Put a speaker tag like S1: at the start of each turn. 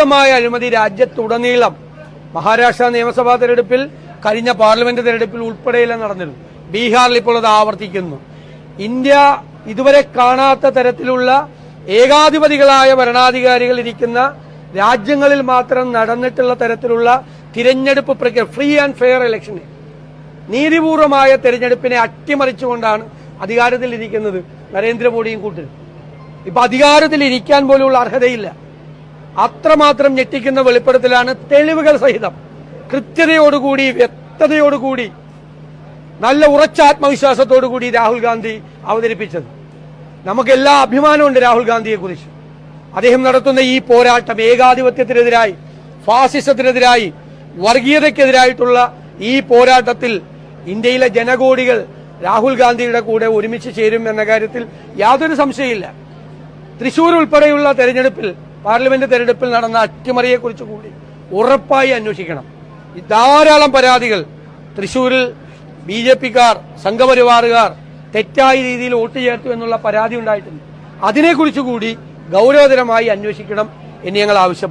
S1: വ്യാപകമായ അഴിമതി രാജ്യത്തുടനീളം മഹാരാഷ്ട്ര നിയമസഭാ തെരഞ്ഞെടുപ്പിൽ കഴിഞ്ഞ പാർലമെന്റ് തെരഞ്ഞെടുപ്പിൽ ഉൾപ്പെടെയെല്ലാം നടന്നിരുന്നു. ബീഹാറിൽ ഇപ്പോൾ അത് ആവർത്തിക്കുന്നു. ഇന്ത്യ ഇതുവരെ കാണാത്ത തരത്തിലുള്ള ഏകാധിപതികളായ ഭരണാധികാരികൾ ഇരിക്കുന്ന രാജ്യങ്ങളിൽ മാത്രം നടന്നിട്ടുള്ള തരത്തിലുള്ള തിരഞ്ഞെടുപ്പ് പ്രക്രിയ ഫ്രീ ആൻഡ് ഫെയർ ഇലക്ഷന് നീതിപൂർവമായ തെരഞ്ഞെടുപ്പിനെ അട്ടിമറിച്ചുകൊണ്ടാണ് അധികാരത്തിൽ ഇരിക്കുന്നത് നരേന്ദ്രമോദിയും കൂട്ടരും. ഇപ്പൊ അധികാരത്തിൽ ഇരിക്കാൻ പോലുള്ള അർഹതയില്ല. അത്രമാത്രം ഞെട്ടിക്കുന്ന വെളിപ്പെടുത്തലാണ് തെളിവുകൾ സഹിതം. കൃത്യതയോടുകൂടി വ്യക്തതയോടുകൂടി നല്ല ഉറച്ച ആത്മവിശ്വാസത്തോടു കൂടി രാഹുൽ ഗാന്ധി അവതരിപ്പിച്ചത്. നമുക്കെല്ലാ അഭിമാനമുണ്ട് രാഹുൽ ഗാന്ധിയെ കുറിച്ച് അദ്ദേഹം നടത്തുന്ന ഈ പോരാട്ടം ഏകാധിപത്യത്തിനെതിരായി ഫാസിസത്തിനെതിരായി വർഗീയതയ്ക്കെതിരായിട്ടുള്ള ഈ പോരാട്ടത്തിൽ ഇന്ത്യയിലെ ജനകോടികൾ രാഹുൽ ഗാന്ധിയുടെ കൂടെ ഒരുമിച്ച് ചേരും എന്ന കാര്യത്തിൽ യാതൊരു സംശയമില്ല തൃശൂർ ഉൾപ്പെടെയുള്ള തെരഞ്ഞെടുപ്പിൽ പാർലമെന്റ് തെരഞ്ഞെടുപ്പിൽ നടന്ന അട്ടിമറിയെക്കുറിച്ച് കൂടി ഉറപ്പായി അന്വേഷിക്കണം. ധാരാളം പരാതികൾ. തൃശൂരിൽ ബി ജെ പിക്കാർ സംഘപരിവാറുകാർ തെറ്റായ രീതിയിൽ വോട്ട് ചേർത്തു എന്നുള്ള പരാതി ഉണ്ടായിട്ടുണ്ട്. അതിനെക്കുറിച്ച് കൂടി ഗൗരവതരമായി അന്വേഷിക്കണം എന്ന് ഞങ്ങൾ ആവശ്യപ്പെടുന്നു.